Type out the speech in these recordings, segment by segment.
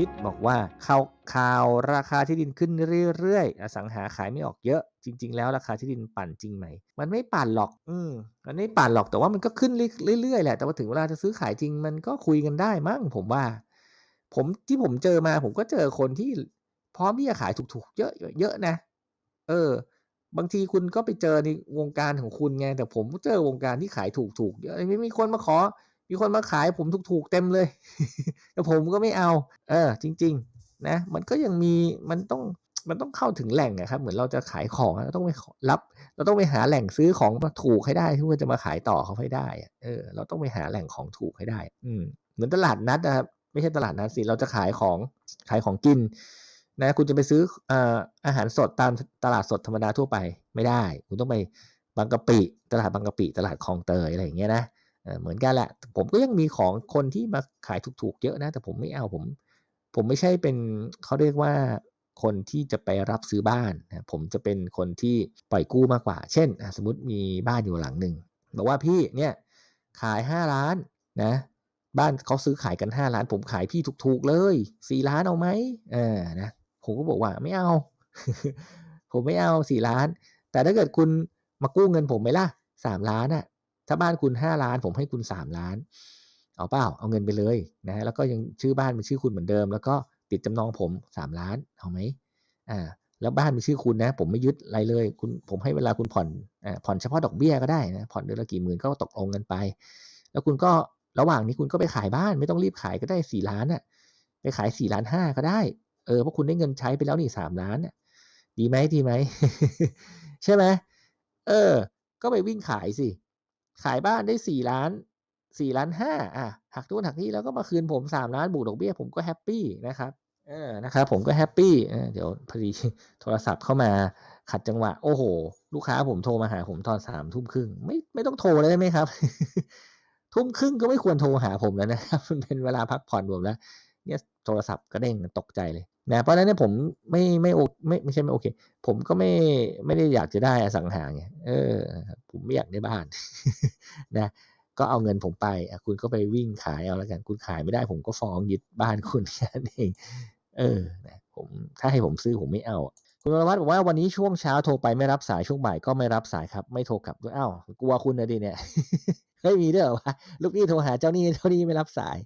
พิษบอกว่าข่าวข่าวราคาที่ดินขึ้นเรื่อยๆอสังหาขายไม่ออกเยอะ จริง ๆ แล้วราคาที่ดินปั่นจริงไหม มันไม่ปั่นหรอก อืมมันไม่ปั่นหรอกแต่ว่ามันก็ขึ้นเรื่อยๆแหละแต่ว่าถึงเวลาจะซื้อขายจริงมันก็คุยกันได้มั้งผมว่า ผมที่ผมเจอมา ผมก็เจอคนที่พร้อมที่จะขายถูกๆ เยอะเยอะนะ เออ บางทีคุณก็ไปเจอในวงการของคุณไง แต่ผมก็เจอวงการที่ขายถูกๆเยอะไม่มีคนมาขอ มีคนมาขายผมถูกๆเต็มเลย แต่ผมก็ไม่เอา เออ จริง ๆ นะ มันก็ยังมีมันต้องมันต้องเข้าถึงแหล่งอะครับ เหมือนเราจะขายของเราต้องไปรับ เราต้องไปหาแหล่งซื้อของมาถูกให้ได้เพื่อจะมาขายต่อเขาให้ได้เออ เราต้องไปหาแหล่งของถูกให้ได้ อืมเหมือนตลาดนัดนะครับไม่ใช่ตลาดนัดสิเราจะขายของขายของกิน นะ คุณจะไปซื้ออออาหารสดตามตลาดสดธรรมดาทั่วไปไม่ได้ คุณต้องไปบางกะปิ ตลาดบางกะปิ ตลาดคลองเตยอะไรอย่างเงี้ยนะ เหมือนกันแหละ ผมก็ยังมีของคนที่มาขายถูกๆเยอะนะ แต่ผมไม่เอาผม ผมไม่ใช่เป็นเขาเรียกว่าคนที่จะไปรับซื้อบ้านนะผมจะเป็นคนที่ปล่อยกู้มากกว่า เช่น สมมติมีบ้านอยู่หลังหนึ่งบอกว่าพี่เนี่ยขายห้าล้านนะ บ้านเขาซื้อขายกันห้าล้าน ผมขายพี่ถูกๆเลยสี่ล้านเอาไหมเออนะผมก็บอกว่าไม่เอา ผมไม่เอาสี่ล้าน แต่ถ้าเกิดคุณมากู้เงินผมไหมล่ะสามล้านอะ ถ้าบ้านคุณห้าล้าน ผมให้คุณสามล้าน เอาเปล่า เอาเงินไปเลยนะแล้วก็ยังชื่อบ้านเป็นชื่อคุณเหมือนเดิม แล้วก็ติดจำนองผมสามล้าน เอาไหมอ่า แล้วบ้านเป็นชื่อคุณนะ ผมไม่ยึดอะไรเลย คุณ ผมให้เวลาคุณผ่อน อ่า ผ่อนเฉพาะดอกเบี้ยก็ได้นะ ผ่อนเดือนละกี่หมื่นก็ตกลงกันไป แล้วคุณก็ระหว่างนี้คุณก็ไปขายบ้าน ไม่ต้องรีบขายก็ได้สี่ล้านอะ ไปขายสี่ล้านห้าก็ได้ เออ เพราะคุณได้เงินใช้ไปแล้วนี่สามล้านอะ ดีไหมดีไหม ใช่ไหม เออ ก็ไปวิ่งขายสิ ขายบ้านได้สี่ล้านสี่ล้านห้าอะหักทุนหักนี่แล้วก็มาคืนผมสามล้านบวกดอกเบี้ยผมก็แฮปปี้นะครับเออนะครับผมก็แฮปปี้เดี๋ยวพอดีโทรศัพท์เข้ามาขัดจังหวะ โอ้โห ลูกค้าผมโทรมาหาผมตอนสามทุ่มครึ่งไม่ไม่ต้องโทรเลยไหมครับ ทุ่มครึ่งก็ไม่ควรโทรหาผมแล้วนะครับ มันเป็นเวลาพักผ่อนผมแล้ว เนี่ยโทรศัพท์ก็เด้งตกใจเลย นะเพราะฉะนั้นเนี่ยผมไม่ไม่โอไม่ไม่ใช่ไม่โอเค ผมก็ไม่ไม่ได้อยากจะได้อสังหาไงเออ ผมไม่อยากได้บ้าน นะ ก็เอาเงินผมไปคุณก็ไปวิ่งขายเอาแล้วกัน คุณขายไม่ได้ ผมก็ฟ้องยึดบ้านคุณแค่นั้นเองเออนะผมถ้าให้ผมซื้อผมไม่เอา คุณวรวัตรบอกว่าวันนี้ช่วงเช้าโทรไปไม่รับสายช่วงบ่ายก็ไม่รับสายครับ ไม่โทรกลับด้วยอ้าวกลัวคุณนะดิเนี่ยไม่มีด้วยเหรอวะลูกนี่โทรหาเจ้านี่เจ้านี่ไม่รับสาย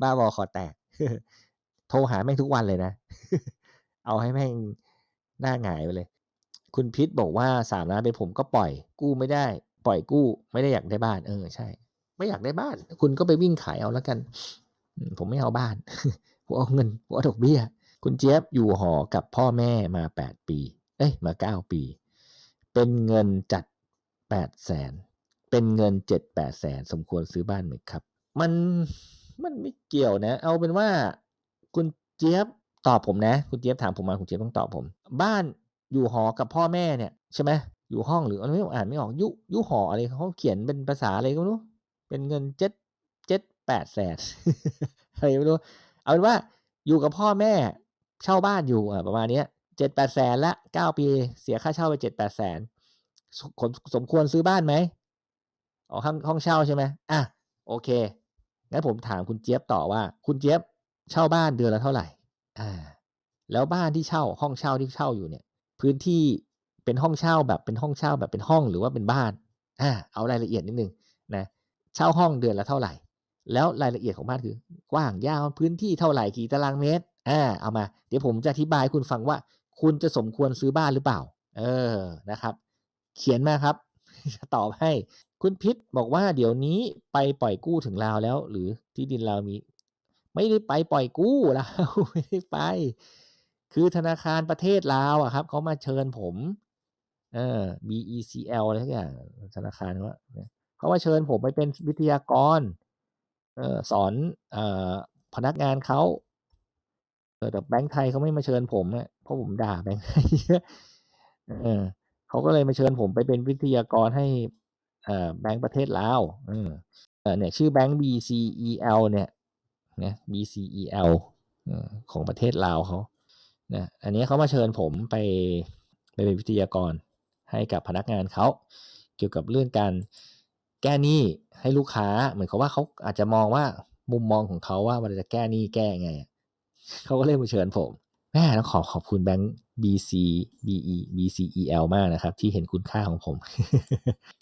บ้าบอคอแตก โทรหาแม่งทุกวันเลยนะ เอาให้แม่งหน้าหงายไปเลย คุณพิษบอกว่าสามล้านเป็นผมก็ปล่อย กู้ไม่ได้ ปล่อยกู้ไม่ได้อยากได้บ้าน เออใช่ ไม่อยากได้บ้าน คุณก็ไปวิ่งขายเอาแล้วกัน ผมไม่เอาบ้านผมเอาเงินผมเอาดอกเบี้ย คุณเจี๊ยบอยู่หอกับพ่อแม่มาแปดปี เอ้ยมาเก้าปี เป็นเงินจัดแปดแสนเป็นเงินเจ็ดแปดแสนสมควรซื้อบ้านไหมครับ มันมันไม่เกี่ยวนะ เอาเป็นว่า เจี๊ยบตอบผมนะ คุณเจี๊ยบถามผมมาคุณเจี๊ยบต้องตอบผม บ้านอยู่หอกับพ่อแม่เนี่ยใช่ไหมอยู่ห้องหรืออะไรไม่อ่านไม่ออกยุยุหออะไรเขาเขียนเป็นภาษาอะไรก็ไม่รู้เป็นเงินเจ็ดเจ็ดแปดแสนอะไรไม่รู้เอาเป็นว่าอยู่กับพ่อแม่เช่าบ้านอยู่อะประมาณเนี้ยเจ็ดแปดแสนละเก้าปีเสียค่าเช่าไปเจ็ดแปดแสนสมควรซื้อบ้านไหมอ๋อห้องห้องเช่าใช่ไหมอะโอเคงั้นผมถามคุณเจี๊ยบต่อว่า คุณเจี๊ยบ เช่าบ้านเดือนละเท่าไหร่ อ่า แล้วบ้านที่เช่าห้องเช่าที่เช่าอยู่เนี่ย พื้นที่เป็นห้องเช่าแบบเป็นห้องเช่าแบบเป็นห้องหรือว่าเป็นบ้าน อ่า เอารายละเอียดนิดนึงนะ เช่าห้องเดือนละเท่าไหร่ แล้วรายละเอียดของบ้านคือกว้างยาวพื้นที่เท่าไหร่กี่ตารางเมตร อ่า เอามา เดี๋ยวผมจะอธิบายคุณฟังว่า คุณจะสมควรซื้อบ้านหรือเปล่า เออ นะครับ เขียนมาครับ จะตอบให้คุณพิษบอกว่าเดี๋ยวนี้ไปปล่อยกู้ถึงลาวแล้ว หรือที่ดินเรามี ไม่ได้ไปปล่อยกู้ลาวไม่ได้ไป คือธนาคารประเทศลาวอะครับเขามาเชิญผมเออ BECL อะไรทุกอย่างธนาคารว่าเขามาเชิญผมไปเป็นวิทยากรเออสอนเอ่อพนักงานเขาเออแต่แบงค์ไทยเขาไม่มาเชิญผมเนี่ยเพราะผมด่าแบงค์ไทยเยอะเออเขาก็เลยมาเชิญผมไปเป็นวิทยากรให้เออแบงค์ประเทศลาวเออเนี่ยชื่อแบงค์ BCEL เนี่ย นะ BCEL ของประเทศลาวเขานะอันนี้เขามาเชิญผมไปไปเป็นวิทยากรให้กับพนักงานเขาเกี่ยวกับเรื่องการแก้หนี้ให้ลูกค้า เหมือนเขาว่าเขาอาจจะมองว่ามุมมองของเขาว่ามันจะแก้หนี้แก้ไงเขาก็เลยมาเชิญผมแม่ต้องขอขอบคุณแบงค์ BC BE BCEL มากนะครับ ที่เห็นคุณค่าของผม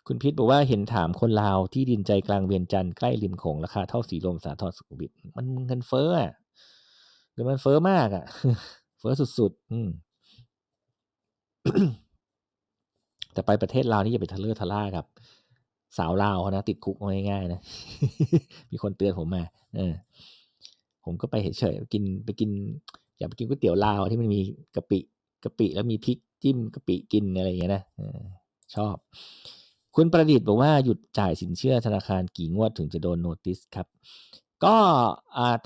คุณพิษบอกว่าเห็นถามคนลาวที่ดินใจกลางเวียงจันทร์ใกล้ริมโขงราคาเท่าสีลมสาทรสุขุมวิทมันเงินเฟ้ออะเงินมันเฟ้อมากอะ เฟ้อสุด ๆ อืมแต่ไปประเทศลาวนี่อย่าไปทะเลาะทะล่ากับ สาวลาวเขานะติดคุกง่ายๆนะ มีคนเตือนผมมาเออผมก็ไปเฉยๆกินไปกิน อยากไปกินก๋วยเตี๋ยวลาวที่มันมีกะปิ กะปิแล้วมีพริกจิ้มกะปิกินอะไรอย่างเงี้ยนะชอบ คุณประดิษฐ์บอกว่าหยุดจ่ายสินเชื่อธนาคารกี่งวดถึงจะโดนโนติสครับ ก็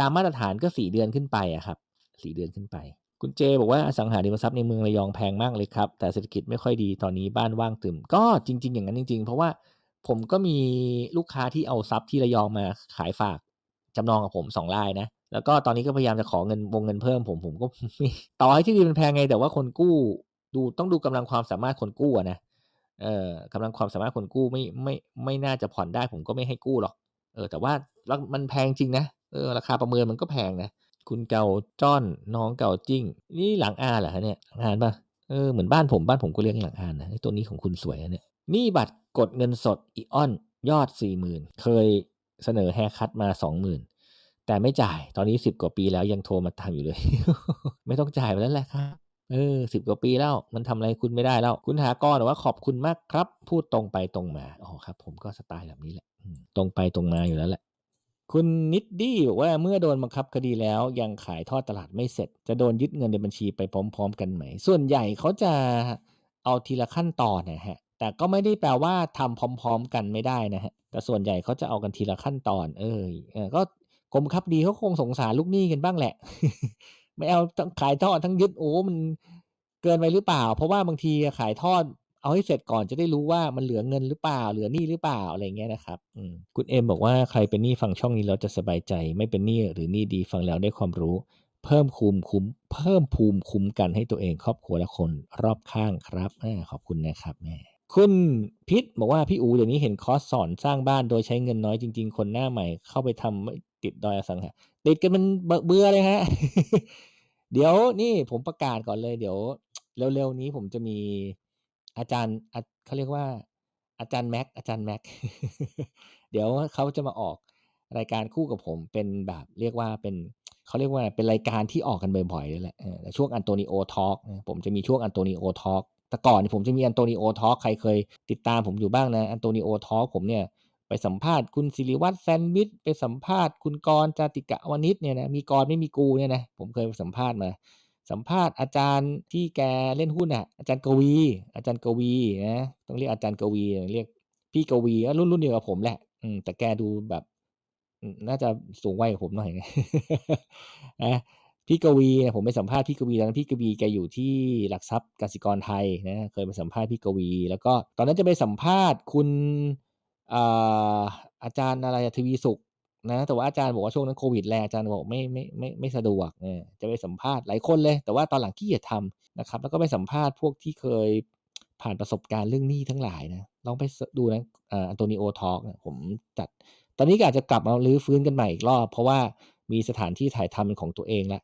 ตามมาตรฐานก็สี่เดือนขึ้นไปอะครับสี่เดือนขึ้นไปคุณเจบอกว่าอสังหาริมทรัพย์ในเมืองระยองแพงมากเลยครับ แต่เศรษฐกิจไม่ค่อยดีตอนนี้บ้านว่างตึมก็จริง ๆ อย่างนั้นจริง ๆ เพราะว่าผมก็มีลูกค้าที่เอาทรัพย์ที่ระยองมาขายฝากจำนองกับผมสองรายนะ แล้วก็ตอนนี้ก็พยายามจะขอเงินวงเงินเพิ่มผมผมก็ม่ต่อให้ที่ดินมันแพงไง แต่ว่าคนกู้ดูต้องดูกำลังความสามารถคนกู้นะเอ่อกำลังความสามารถคนกู้ไม่ไม่ไม่น่าจะผ่อนได้ ผมก็ไม่ให้กู้หรอก เออ แต่ว่าแล้วมันแพงจริงนะเออราคาประเมินมันก็แพงนะคุณเก่าจ้อนน้องเก่าจิ้ง นี่หลังอาเหรอเนี่ยหลังอานปะเออเหมือนบ้านผมบ้านผมก็เลี้ยงหลังอานนะตัวนี้ของคุณสวยนะเนี่ยนี่บัตรกดเงินสดอีออนยอดสี่หมื่นเคยเสนอแฮคัตมาสองหมื่น แต่ไม่จ่ายตอนนี้สิบกว่าปีแล้วยังโทรมาทำอยู่เลย ไม่ต้องจ่ายไปแล้วแหละครับเออสิบกว่าปีแล้วมันทำอะไรคุณไม่ได้แล้ว คุณหากรบอว่าขอบคุณมากครับ พูดตรงไปตรงมาอ๋อครับ ผมก็สไตล์แบบนี้แหละตรงไปตรงมาอยู่แล้วแหละ คุณนิดดี้บอกว่าเมื่อโดนบังคับคดีแล้วยังขายทอดตลาดไม่เสร็จ จะโดนยึดเงินในบัญชีไปพร้อม ๆ กันไหม ส่วนใหญ่เขาจะเอาทีละขั้นตอนนะฮะแต่ก็ไม่ได้แปลว่าทำพร้อม ๆ กันไม่ได้นะฮะแต่ส่วนใหญ่เขาจะเอากันทีละขั้นตอน เออเออก็ กรมบังคับดีเขาคงสงสารลูกหนี้กันบ้างแหละ ไม่เอาขายทอดทั้งยึดโอ้มันเกินไปหรือเปล่า เพราะว่าบางทีขายทอดเอาให้เสร็จก่อนจะได้รู้ว่ามันเหลือเงินหรือเปล่า เหลือหนี้หรือเปล่าอะไรเงี้ยนะครับอืคุณเอ็มบอกว่าใครเป็นหนี้ฟังช่องนี้แล้วจะสบายใจ ไม่เป็นหนี้หรือหนี้ดีฟังแล้วได้ความรู้ เพิ่มคุมคุ้ม เพิ่มภูมิคุ้มกันให้ตัวเองครอบครัวและคนรอบข้างครับอขอบคุณนะครับแม่คุณพิษบอกว่าพี่อูเดี๋ยวนี้เห็นคอร์สสอนสร้างบ้านโดยใช้เงินน้อยจริง ๆ คนหน้าใหม่เข้าไปทำ ติดดอยอสังหาติดกันมันเบื่อเลยฮะ เดี๋ยวนี่ผมประกาศก่อนเลย เดี๋ยวเร็วๆนี้ผมจะมีอาจารย์เขาเรียกว่า อาจารย์แม็กอาจารย์แม็กเดี๋ยวเขาจะมาออกรายการคู่กับผมเป็นแบบเรียกว่าเป็นเขาเรียกว่าเป็นรายการที่ออกกันบ่อยๆเลยแหละช่วงอันโตนิโอทอล์กผมจะมีช่วงอันโตนิโอทอล์กแต่ก่อนผมจะมีอันโตนิโอทอล์กใครเคยติดตามผมอยู่บ้างนะอันโตนิโอทอล์กผมเนี่ย ไปสัมภาษณ์คุณศิริวัตรแซนด์วิชไปสัมภาษณ์คุณกรจาติกะวณิชเนี่ยนะมีกรไม่มีกูเนี่ยนะผมเคยไปสัมภาษณ์มา สัมภาษณ์อาจารย์ที่แกเล่นหุ้นอะอาจารย์กวี อาจารย์กวีนะต้องเรียกอาจารย์กวีเรียกพี่กวีรุ่นรุ่นเดียวกับผมแหละอืมแต่แกดูแบบน่าจะสูงวัยกว่าผมหน่อยนะนะพี่กวีผมไปสัมภาษณ์พี่กวีตอนนั้นพี่กวีแกอยู่ที่หลักทรัพย์กสิกรไทยนะเคยไปสัมภาษณ์พี่กวี แล้วก็ตอนนั้นจะไปสัมภาษณ์คุณ อาอาจารย์อะไรทวีสุขนะแต่ว่าอาจารย์บอกว่าช่วงนั้นโควิดแรงอาจารย์บอกไม่ไม่ไม่ไม่สะดวกเออจะไปสัมภาษณ์หลายคนเลย แต่ว่าตอนหลังขี้เกียจทำนะครับ แล้วก็ไปสัมภาษณ์พวกที่เคยผ่านประสบการณ์เรื่องหนี้ทั้งหลายนะลองไปดูนะอันโตนิโอทอล์กผมจัด ตอนนี้ก็อาจจะกลับมารื้อฟื้นกันใหม่อีกรอบ เพราะว่ามีสถานที่ถ่ายทำเป็นของตัวเองแล้ว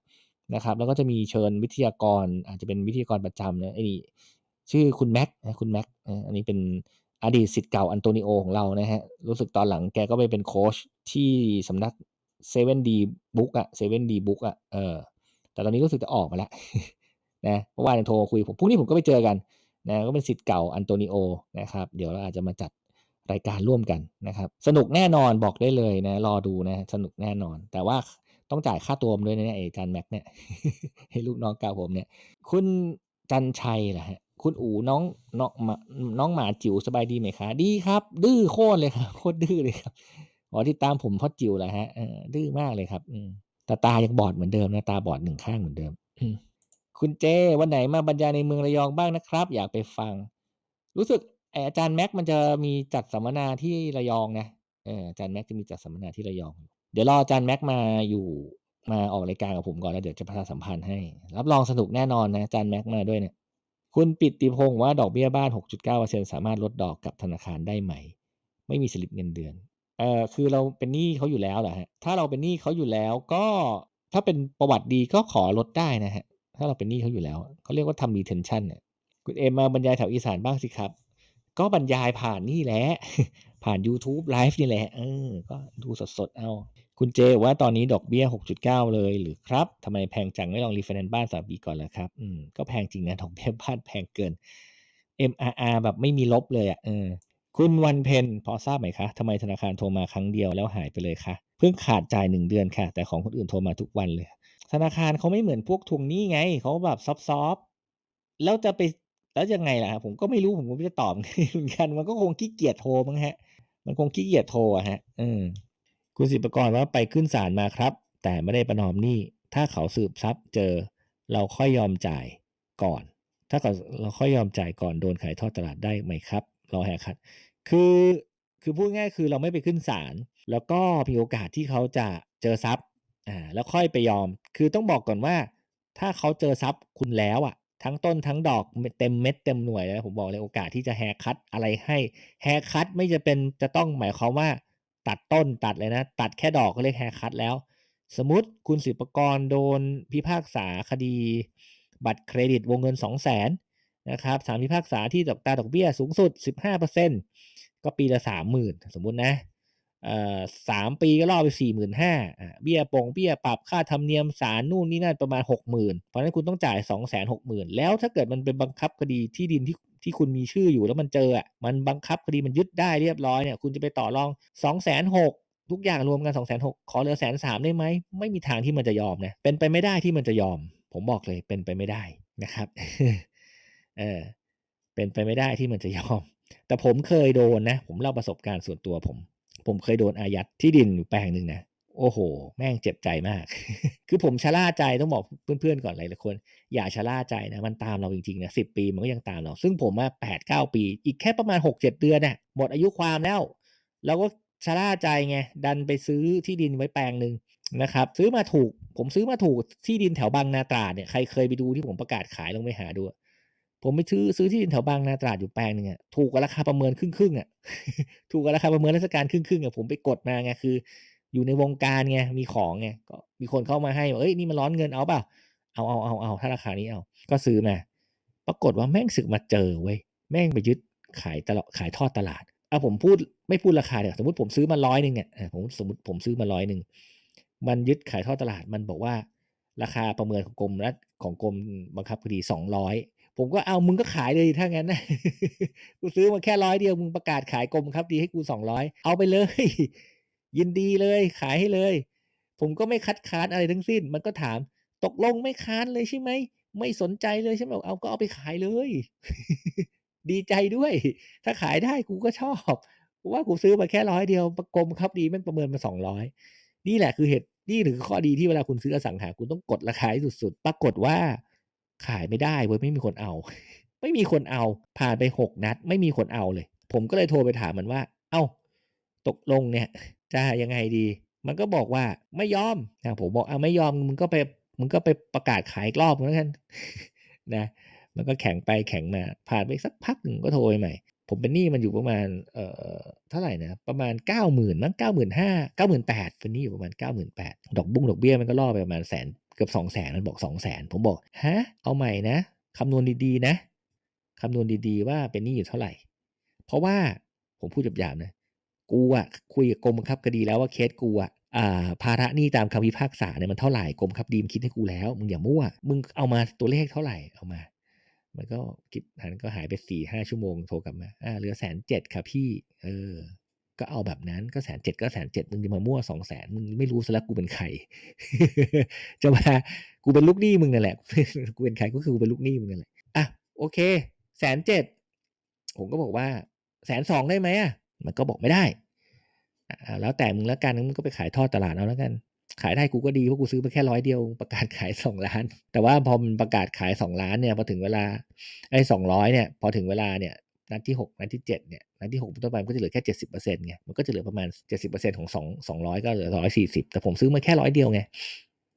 นะครับ แล้วก็จะมีเชิญวิทยากร อาจจะเป็นวิทยากรประจำนะไอ้นี่ชื่อคุณแม็กนะคุณแม็กอันนี้เป็น อดีตสิทธิ์เก่าอันโตนิโอของเรานะฮะ รู้สึกตอนหลังแกก็ไปเป็นโค้ชที่สำนัก 7D Book อะ 7D Book อะเออแต่ตอนนี้รู้สึกจะออกมาแล้วนะเพราะว่ายังโทรมาคุยผมพรุ่งนี้ผมก็ไปเจอกันนะก็เป็นสิทธิ์เก่าอันโตนิโอนะครับ เดี๋ยวเราอาจจะมาจัดรายการร่วมกันนะครับ สนุกแน่นอนบอกได้เลยนะ รอดูนะ สนุกแน่นอน แต่ว่าต้องจ่ายค่าตัวผมด้วยนะเนี่ยไอ้จารย์แม็กเนี่ยให้ลูกน้องเก่าผมเนี่ย คุณจันชัยล่ะฮะ คุณอูน้องน้องหมาน้องหมาจิ๋วสบายดีไหมคะดีครับ ดื้อโคตรเลยครับโคตรดื้อเลยครับอ๋อที่ตามผมเพราะจิ๋วแหละฮะดื้อมากเลยครับแต่ตายังบอดเหมือนเดิมนะตาบอดหนึ่งข้างเหมือนเดิมคุณเจวันไหนมาบรรยายในเมืองระยองบ้างนะครับ อยากไปฟัง รู้สึกอาจารย์แม็กมันจะมีจัดสัมมนาที่ระยองนะอาจารย์แม็กจะมีจัดสัมมนาที่ระยอง เดี๋ยวรออาจารย์แม็กมาอยู่มาออกรายการกับผมก่อนแล้วเดี๋ยวจะประชาสัมพันธ์ให้ รับรองสนุกแน่นอนนะอาจารย์แม็กมาด้วยเนี่ย คุณปิติพงศ์ว่าดอกเบี้ยบ้าน 6.9%สามารถลดดอกกับธนาคารได้ไหม ไม่มีสลิปเงินเดือนเอ่อคือเราเป็นหนี้เขาอยู่แล้วเหรอฮะถ้าเราเป็นหนี้เขาอยู่แล้วก็ถ้าเป็นประวัติดีก็ขอลดได้นะฮะถ้าเราเป็นหนี้เขาอยู่แล้วเขาเรียกว่าทำ retention เนี่ยคุณเอมมาบรรยายแถวอีสานบ้างสิครับ ก็บรรยายผ่านนี่แหละผ่าน YouTube Live นี่แหละเออก็ดูสดๆเอา คุณเจว่าตอนนี้ดอกเบี้ย 6.9 เลยหรือครับทำไมแพงจังไม่ลองรีไฟแนนซ์บ้านสามปีก่อนล่ะครับอืมก็แพงจริงนะดอกเบี้ยบ้านแพงเกิน MRR แบบไม่มีลบเลยอะ่ะเออคุณวันเพนพอทราบไหมคะทำไมธนาคารโทรมาครั้งเดียวแล้วหายไปเลยคะเพิ่งขาดจ่ายหนึ่งเดือนค่ะ แต่ของคนอื่นโทรมาทุกวันเลย ธนาคารเขาไม่เหมือนพวกทวงหนี้ไงเขาแบบซอฟต์แล้วจะไปแล้วยังไงล่ะครับผมก็ไม่รู้ผมก็ไม่จะตอบเหมือนกันมันก็คงขี้เกียจโทรมั้งฮะ มันคงขี้เกียจโทรอะฮะเออ คุณสิบประกรณ์ว่าไปขึ้นศาลมาครับ แต่ไม่ได้ประนอมหนี้ ถ้าเขาสืบทรัพย์เจอ เราค่อยยอมจ่ายก่อน ถ้าเราค่อยยอมจ่ายก่อนโดนขายทอดตลาดได้ไหมครับรอแหกคัดคือคือพูดง่ายคือเราไม่ไปขึ้นศาลแล้วก็มีโอกาสที่เขาจะเจอทรัพย์อ่าแล้วค่อยไปยอม คือต้องบอกก่อนว่า ถ้าเขาเจอทรัพย์คุณแล้วอะ ทั้งต้นทั้งดอกเต็มเม็ดเต็มหน่วยเลยผมบอกเลยโอกาสที่จะแฮร์คัตอะไรให้แฮร์คัตไม่จะเป็นจะต้องหมายความว่า ตัดต้นตัดเลยนะ ตัดแค่ดอกก็เรียกแฮร์คัตแล้ว สมมติคุณศิปกรโดนพิพากษาคดี บัตรเครดิตวงเงิน 2 0 0 0 0นนะครับสารพิพากษาที่ดอกตาดอกเบี้ยสูงสุด 15%ก็ปีละ 30,000 สมมุตินะสามปีก็ล่อไปสี่หมื่นห้าเบี้ยปงเบี้ยปรับค่าธรรมเนียมศาลนู่นนี่นั่นประมาณหกหมื่นเพราะฉะนั้นคุณต้องจ่ายสองแสนหกหมื่นแล้วถ้าเกิดมันเป็นบังคับคดีที่ดินที่ ที่คุณมีชื่ออยู่แล้วมันเจออะมันบังคับคดีมันยึดได้เรียบร้อยเนี่ยคุณจะไปต่อรองสองแสนหกทุกอย่างรวมกันสองแสนหกขอเหลือแสนสามได้ไหมไม่มีทางที่มันจะยอมนะเป็นไปไม่ได้ที่มันจะยอม ผมบอกเลยเป็นไปไม่ได้นะครับเออเป็นไปไม่ได้ที่มันจะยอม แต่ผมเคยโดนนะ ผมเล่าประสบการณ์ส่วนตัวผม ผมเคยโดนอายัดที่ดินอยู่แปลงหนึ่งนะ โอ้โห แม่งเจ็บใจมาก คือผมชะล่าใจต้องบอกเพื่อนๆก่อนหลายๆคน อย่าชะล่าใจนะ มันตามเราจริงๆนะสิปีมันก็ยังตามเรา ซึ่งผมว่าแปดเก้าปี อีกแค่ประมาณหกเจ็ดเดือนน่ะหมดอายุความแล้ว เราก็ชะล่าใจไง ดันไปซื้อที่ดินไว้แปลงหนึ่งนะครับ ซื้อมาถูก ผมซื้อมาถูกที่ดินแถวบางนาตราดเนี่ย ใครเคยไปดูที่ผมประกาศขายลงไปหาดูผมไปซื้อซื้อที่ดินแถวบางนาตราดอยู่แปลงหนึ่งอะถูกกว่าราคาประเมินครึ่งครึ่งอะถูกกว่าราคาประเมินราชการครึ่งครึ่งอะผมไปกดมาไงคือ อยู่ในวงการไงมีของไงก็มีคนเข้ามาให้เอ้ยนี่มันร้อนเงินเอาเปล่าเอาเอาเอาเอาถ้าราคานี้เอา ก็ซื้อมาปรากฏว่าแม่งสึกมาเจอเว้ยแม่งไปยึดขายตลาดขายทอดตลาดเอาผมพูดไม่พูดราคาเดี๋ยวสมมติผมซื้อมาร้อยหนึ่งเนี่ยผมสมมติผมซื้อมาร้อยหนึ่งมันยึดขายทอดตลาดมันบอกว่า ราคาประเมินของกรมรัฐของกรมบังคับคดีสองร้อยผมก็เอามึงก็ขายเลยถ้างั้นนะกูซื้อมาแค่ร้อยเดียวมึงประกาศขายกรมครับดีให้กูสองร้อยเอาไปเลย ยินดีเลยขายให้เลย ผมก็ไม่คัดค้านอะไรทั้งสิ้น มันก็ถาม ตกลงไม่ค้านเลยใช่ไหม ไม่สนใจเลยใช่ไหมเอาก็เอาไปขายเลย ดีใจด้วย ถ้าขายได้กูก็ชอบว่ากูซื้อมาแค่ร้อยเดียวประกมครับดีแม่งประเมินมาสองร้อยนี่แหละคือเหตุนี่ถึงข้อดีที่เวลาคุณซื้ออสังหาคุณต้องกดราคาสุดๆ ปรากฏว่า ขายไม่ได้เว้ยไม่มีคนเอา ไม่มีคนเอา ผ่านไปหกนัด ไม่มีคนเอาเลย ผมก็เลยโทรไปถามมันว่า เอา้า ตกลงเนี่ย จะยังไงดี มันก็บอกว่าไม่ยอมนะผมบอกเอาไม่ยอมมึงก็ไปมึงก็ไปประกาศขายอีกรอบแล้วกันนะมันก็แข็งไปแข็งมาผ่านไปสักพักหนึ่งก็โทรใหม่ ผมเป็นหนี้มันอยู่ประมาณเอ่อเท่าไหร่นะประมาณเก้าหมื่นมั้งเก้าหมื่นห้าเก้าหมื่นแปดเป็นหนี้อยู่ประมาณเก้าหมื่นแปดดอกบุ้งดอกเบี้ยมันก็ล่อไปประมาณแสนเกือบสองแสนมันบอกสองแสนผมบอกฮะเอาใหม่นะคำนวณดีๆนะคำนวณดีๆว่าเป็นหนี้อยู่เท่าไหร่ เพราะว่าผมพูดหยาบๆนะ กูอะคุยกับกรมบังคับคดีแล้วว่าเคสกูอะอ่าภาระหนี้ตามคำพิพากษาเนี่ยมันเท่าไหร่กรมบังคับดีมคิดให้กูแล้ว มึงอย่ามั่ว มึงเอามาตัวเลขเท่าไหร่เอามา มันก็คิดหันก็หายไปสี่ห้าชั่วโมงโทรกลับมาอ่าเหลือแสนเจ็ดค่ะพี่ เออ ก็เอาแบบนั้นก็แสนเจ็ดก็แสนเจ็ดมึงจะมามั่วสองแสนมึงไม่รู้ซะแล้วกูเป็นใครจะมากูเป็นลูกหนี้มึงนั่นแหละกูเป็นใครก็คือกูเป็นลูกหนี้มึงนั่นแหละอะโอเคแสนเจ็ดผมก็บอกว่าแสนสองได้ไหมอะมันก็บอกไม่ได้ แล้วแต่มึงแล้วกันมึงก็ไปขายทอดตลาดเอาแล้วกัน ขายได้กูก็ดีเพราะกูซื้อมาแค่ร้อยเดียว ประกาศขายสองล้าน แต่ว่าพอมันประกาศขายสองล้านเนี่ยพอถึงเวลาไอ้สองร้อยเนี่ยพอถึงเวลาเนี่ยนัดที่หกนัดที่เจ็ดเนี่ยนัดที่หกต้นไปมันก็จะเหลือแค่เจ็ดสิบเปอร์เซ็นต์ไงมันก็จะเหลือประมาณเจ็ดสิบเปอร์เซ็นต์ของสองสองร้อยก็เหลือร้อยสี่สิบแต่ผมซื้อมาแค่ร้อยเดียวไง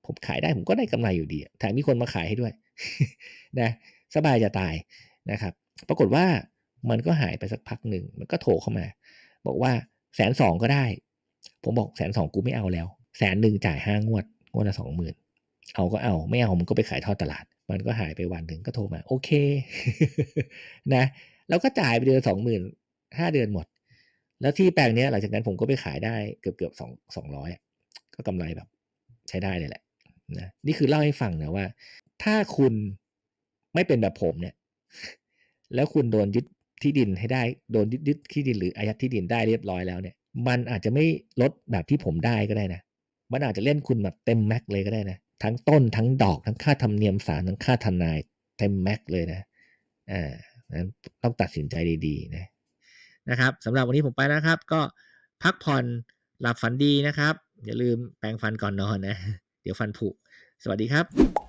ผมขายได้ผมก็ได้กำไรอยู่ดีแถมมีคนมาขายให้ด้วยนะสบายจะตายนะครับ ปรากฏว่ามันก็หายไปสักพักหนึ่งมันก็โทรเข้ามา บอกว่า แสนสองก็ได้ ผมบอกแสนสองกูไม่เอาแล้ว แสนหนึ่งจ่ายห้างวด งวดละสองหมื่นเอาก็เอา ไม่เอามันก็ไปขายทอดตลาด มันก็หายไปวันหนึ่งก็โทรมา โอเค นะ แล้วก็จ่ายไปเดือนสองหมื่นห้าเดือนหมด แล้วที่แปลงเนี้ยหลังจากนั้นผมก็ไปขายได้เกือบเกือบสองสองร้อยก็กำไรแบบ ใช้ได้เลยแหละนะนี่คือเล่าให้ฟังนะว่า ถ้าคุณไม่เป็นแบบผมเนี่ย แล้วคุณโดนยึด ที่ดินให้ได้โดนยึดที่ดินหรืออายัดที่ดินได้เรียบร้อยแล้วเนี่ย มันอาจจะไม่ลดแบบที่ผมได้ก็ได้นะ มันอาจจะเล่นคุณแบบเต็มแม็กเลยก็ได้นะ ทั้งต้นทั้งดอกทั้งค่าธรรมเนียมศาลทั้งค่าทนายเต็มแม็กเลยนะ อ่านั้นต้องตัดสินใจดีๆนะนะครับสำหรับวันนี้ผมไปแล้วครับ ก็พักผ่อนหลับฝันดีนะครับ อย่าลืมแปรงฟันก่อนนอนนะ เดี๋ยวฟันผุ สวัสดีครับ